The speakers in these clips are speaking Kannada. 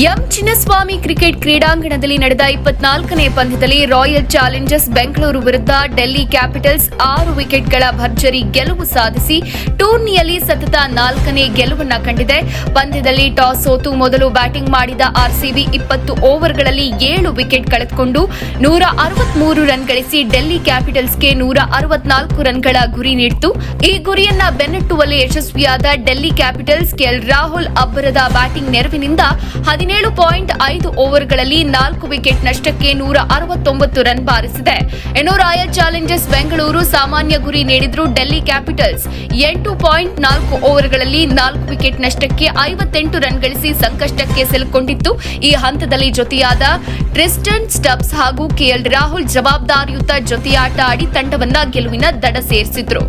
ಎಂ. ಚಿನ್ನಸ್ವಾಮಿ ಕ್ರಿಕೆಟ್ ಕ್ರೀಡಾಂಗಣದಲ್ಲಿ ನಡೆದ ಇಪ್ಪತ್ನಾಲ್ಕನೇ ಪಂದ್ಯದಲ್ಲಿ ರಾಯಲ್ ಚಾಲೆಂಜರ್ಸ್ ಬೆಂಗಳೂರು ವಿರುದ್ಧ ಡೆಲ್ಲಿ ಕ್ಯಾಪಿಟಲ್ಸ್ ಆರು ವಿಕೆಟ್ಗಳ ಭರ್ಜರಿ ಗೆಲುವು ಸಾಧಿಸಿ ಟೂರ್ನಿಯಲ್ಲಿ ಸತತ ನಾಲ್ಕನೇ ಗೆಲುವನ್ನ ಕಂಡಿದೆ. ಪಂದ್ಯದಲ್ಲಿ ಟಾಸ್ ಸೋತು ಮೊದಲು ಬ್ಯಾಟಿಂಗ್ ಮಾಡಿದ ಆರ್ಸಿಬಿ ಇಪ್ಪತ್ತು ಓವರ್ಗಳಲ್ಲಿ ಏಳು ವಿಕೆಟ್ ಕಳೆದುಕೊಂಡು ನೂರ ಅರವತ್ಮೂರು ರನ್ ಗಳಿಸಿ ಡೆಲ್ಲಿ ಕ್ಯಾಪಿಟಲ್ಸ್ಗೆ ನೂರ ಅರವತ್ನಾಲ್ಕು ರನ್ಗಳ ಗುರಿ ನೀಡಿತು. ಈ ಗುರಿಯನ್ನ ಬೆನ್ನಟ್ಟುವಲ್ಲಿ ಯಶಸ್ವಿಯಾದ ಡೆಲ್ಲಿ ಕ್ಯಾಪಿಟಲ್ಸ್ ಕೆಎಲ್ ರಾಹುಲ್ ಅಬ್ಬರದ ಬ್ಯಾಟಿಂಗ್ ನೆರವಿನಿಂದ ಹದಿನೇಳು ಪಾಯಿಂಟ್ ಐದು ಓವರ್ಗಳಲ್ಲಿ ನಾಲ್ಕು ವಿಕೆಟ್ ನಷ್ಟಕ್ಕೆ ನೂರ ಅರವತ್ತೊಂಬತ್ತು ರನ್ ಬಾರಿಸಿದೆ. ಇನ್ನು ರಾಯಲ್ ಚಾಲೆಂಜರ್ಸ್ ಬೆಂಗಳೂರು ಸಾಮಾನ್ಯ ಗುರಿ ನೀಡಿದ್ರು ಡೆಲ್ಲಿ ಕ್ಯಾಪಿಟಲ್ಸ್. ಎಂಟು ಪಾಯಿಂಟ್ ನಾಲ್ಕು ಓವರ್ಗಳಲ್ಲಿ ನಾಲ್ಕು ವಿಕೆಟ್ ನಷ್ಟಕ್ಕೆ ಐವತ್ತೆಂಟು ರನ್ ಗಳಿಸಿ ಸಂಕಷ್ಟಕ್ಕೆ ಸಿಲುಕೊಂಡಿತ್ತು. ಈ ಹಂತದಲ್ಲಿ ಜೊತೆಯಾದ ಟ್ರಿಸ್ಟನ್ ಸ್ಟಬ್ಸ್ ಹಾಗೂ ಕೆಎಲ್ ರಾಹುಲ್ ಜವಾಬ್ದಾರಿಯುತ ಜೊತೆಯಾಟ ಆಡಿ ತಂಡವನ್ನ ಗೆಲುವಿನ ದಡ ಸೇರಿಸಿದ್ರು.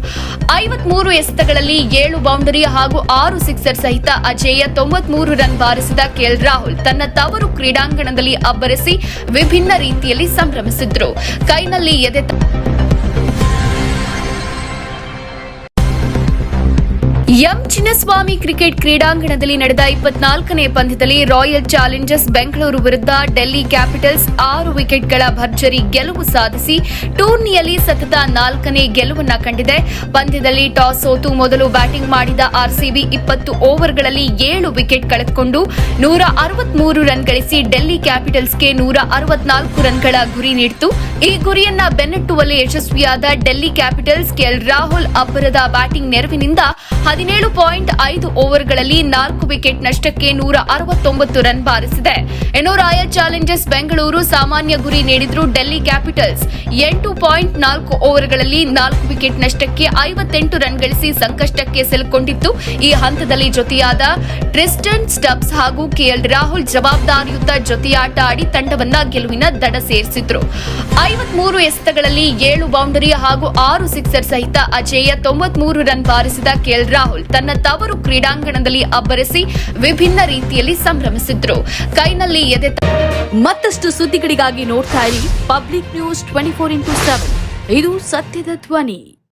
ಐವತ್ಮೂರು ಎಸೆತಗಳಲ್ಲಿ ಏಳು ಬೌಂಡರಿ ಹಾಗೂ ಆರು ಸಿಕ್ಸರ್ ಸಹಿತ ಅಜೇಯ ತೊಂಬತ್ಮೂರು ರನ್ ಬಾರಿಸಿದ ಕೆಎಲ್ ರಾಹುಲ್. ತನ್ನ ತವರು ಕ್ರೀಡಾಂಗಣದಲ್ಲಿ ಅಬ್ಬರಿಸಿ ವಿಭಿನ್ನ ರೀತಿಯಲ್ಲಿ ಸಂಭ್ರಮಿಸಿದ್ರು. ಕೈನಲ್ಲಿ ಎದೆ ಎಂ. ಚಿನ್ನಸ್ವಾಮಿ ಕ್ರಿಕೆಟ್ ಕ್ರೀಡಾಂಗಣದಲ್ಲಿ ನಡೆದ ಇಪ್ಪತ್ನಾಲ್ಕನೇ ಪಂದ್ಯದಲ್ಲಿ ರಾಯಲ್ ಚಾಲೆಂಜರ್ಸ್ ಬೆಂಗಳೂರು ವಿರುದ್ಧ ಡೆಲ್ಲಿ ಕ್ಯಾಪಿಟಲ್ಸ್ ಆರು ವಿಕೆಟ್ಗಳ ಭರ್ಜರಿ ಗೆಲುವು ಸಾಧಿಸಿ ಟೂರ್ನಿಯಲ್ಲಿ ಸತತ ನಾಲ್ಕನೇ ಗೆಲುವನ್ನ ಕಂಡಿದೆ. ಪಂದ್ಯದಲ್ಲಿ ಟಾಸ್ ಸೋತು ಮೊದಲು ಬ್ಯಾಟಿಂಗ್ ಮಾಡಿದ ಆರ್ಸಿಬಿ ಇಪ್ಪತ್ತು ಓವರ್ಗಳಲ್ಲಿ ಏಳು ವಿಕೆಟ್ ಕಳೆದುಕೊಂಡು ನೂರ ಅರವತ್ಮೂರು ರನ್ ಗಳಿಸಿ ಡೆಲ್ಲಿ ಕ್ಯಾಪಿಟಲ್ಸ್ಗೆ ನೂರ ಅರವತ್ನಾಲ್ಕು ರನ್ಗಳ ಗುರಿ ನೀಡಿತು. ಈ ಗುರಿಯನ್ನ ಬೆನ್ನಟ್ಟುವಲ್ಲಿ ಯಶಸ್ವಿಯಾದ ಡೆಲ್ಲಿ ಕ್ಯಾಪಿಟಲ್ಸ್ ಕೆಎಲ್ ರಾಹುಲ್ ಅಬ್ಬರದ ಬ್ಯಾಟಿಂಗ್ ನೆರವಿನಿಂದ ಹದಿನೇಳು ಪಾಯಿಂಟ್ ಐದು ಓವರ್ಗಳಲ್ಲಿ ನಾಲ್ಕು ವಿಕೆಟ್ ನಷ್ಟಕ್ಕೆ ನೂರ ಅರವತ್ತೊಂಬತ್ತು ರನ್ ಬಾರಿಸಿದೆ. ಇನ್ನು ರಾಯಲ್ ಚಾಲೆಂಜರ್ಸ್ ಬೆಂಗಳೂರು ಸಾಮಾನ್ಯ ಗುರಿ ನೀಡಿದ್ರು ಡೆಲ್ಲಿ ಕ್ಯಾಪಿಟಲ್ಸ್. ಎಂಟು ಪಾಯಿಂಟ್ ನಾಲ್ಕು ಓವರ್ಗಳಲ್ಲಿ ನಾಲ್ಕು ವಿಕೆಟ್ ನಷ್ಟಕ್ಕೆ ಐವತ್ತೆಂಟು ರನ್ ಗಳಿಸಿ ಸಂಕಷ್ಟಕ್ಕೆ ಸಿಲುಕೊಂಡಿತ್ತು ಈ ಹಂತದಲ್ಲಿ ಜೊತೆಯಾದ ಟ್ರಿಸ್ಟನ್ ಸ್ಟಬ್ಸ್ ಹಾಗೂ ಕೆಎಲ್ ರಾಹುಲ್ ಜವಾಬ್ದಾರಿಯುತ ಜೊತೆಯಾಟ ಆಡಿ ತಂಡವನ್ನ ಗೆಲುವಿನ ದಡ ಸೇರಿಸಿದ್ರು. ಐವತ್ಮೂರು ಎಸೆತಗಳಲ್ಲಿ ಏಳು ಬೌಂಡರಿ ಹಾಗೂ ಆರು ಸಿಕ್ಸರ್ ಸಹಿತ ಅಜೇಯ ತೊಂಬತ್ಮೂರು ರನ್ ಬಾರಿಸಿದ ಕೆಎಲ್ ರಾಹುಲ್ ತನ್ನ ತವರು ಕ್ರೀಡಾಂಗಣದಲ್ಲಿ ಅಬ್ಬರಿಸಿ ವಿಭಿನ್ನ ರೀತಿಯಲ್ಲಿ ಸಂಭ್ರಮಿಸಿದ್ರು. ಕೈನಲ್ಲಿ ಎದೆ ಮತ್ತಷ್ಟು ಸುದ್ದಿಗಳಿಗಾಗಿ ನೋಡ್ತಾ ಇರಿ public news twenty four into seven. ಇದು ಸತ್ಯದ ಧ್ವನಿ.